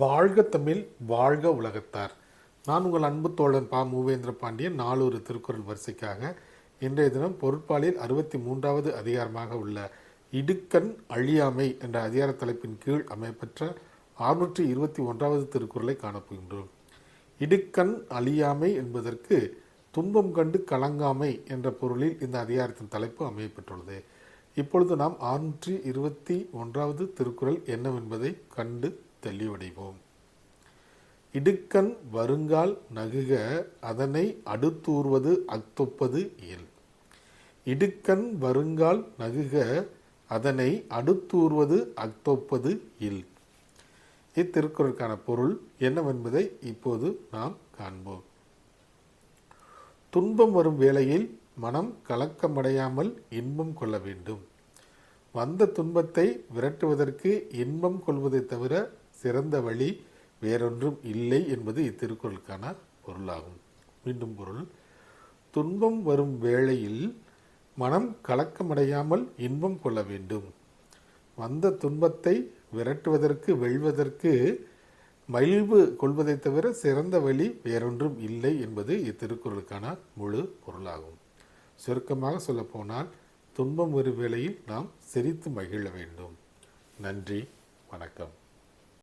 வாழ்க தமிழ் வாழ்க உலகத்தார். நான் உங்கள் அன்பு தோழன் பா. மூவேந்திர பாண்டியன் நாலூறு திருக்குறள் வரிசைக்காக இன்றைய தினம் பொருட்பாலில் அறுபத்தி மூன்றாவது அதிகாரமாக உள்ள இடுக்கண் அழியாமை என்ற அதிகார தலைப்பின் கீழ் அமையப்பெற்ற அறுநூற்றி இருபத்தி ஒன்றாவது திருக்குறளை காணப்போகின்றோம் இடுக்கண் அழியாமை என்பதற்கு துன்பம் கண்டு கலங்காமை என்ற பொருளில் இந்த அதிகாரத்தின் தலைப்பு அமையப்பெற்றுள்ளது. இப்பொழுது நாம் அறுநூற்றி இருபத்தி ஒன்றாவது திருக்குறள் என்னவென்பதை கண்டு தெளிவடைவோம். இடுக்கண் வருங்கால் நகுக அதனை அடுத்தூர்வது அக்தொப்பது இயல். இடுக்கண் வருங்கால் நகுக அதனை அடுத்தூர்வது அக்தொப்பது இல். இத்திருக்குறளுக்கான பொருள் என்னவென்பதை இப்போது நாம் காண்போம். துன்பம் வரும் வேளையில் மனம் கலக்கமடையாமல் இன்பம் கொள்ள வேண்டும். வந்த துன்பத்தை விரட்டுவதற்கு இன்பம் கொள்வதை தவிர சிறந்த வழி வேறொன்றும் இல்லை என்பது இத்திருக்குறளுக்கான பொருளாகும். மீண்டும் பொருள். துன்பம் வரும் வேளையில் மனம் கலக்கமடையாமல் இன்பம் கொள்ள வேண்டும். வந்த துன்பத்தை விரட்டுவதற்கு வெல்வதற்கு மகிழ்வு கொள்வதை தவிர சிறந்த வழி வேறொன்றும் இல்லை என்பது இத்திருக்குறளுக்கான முழு பொருளாகும். சுருக்கமாக சொல்லப்போனால் துன்பம் ஒரு வேளையில் நாம் சிரித்து மகிழ வேண்டும். நன்றி வணக்கம்.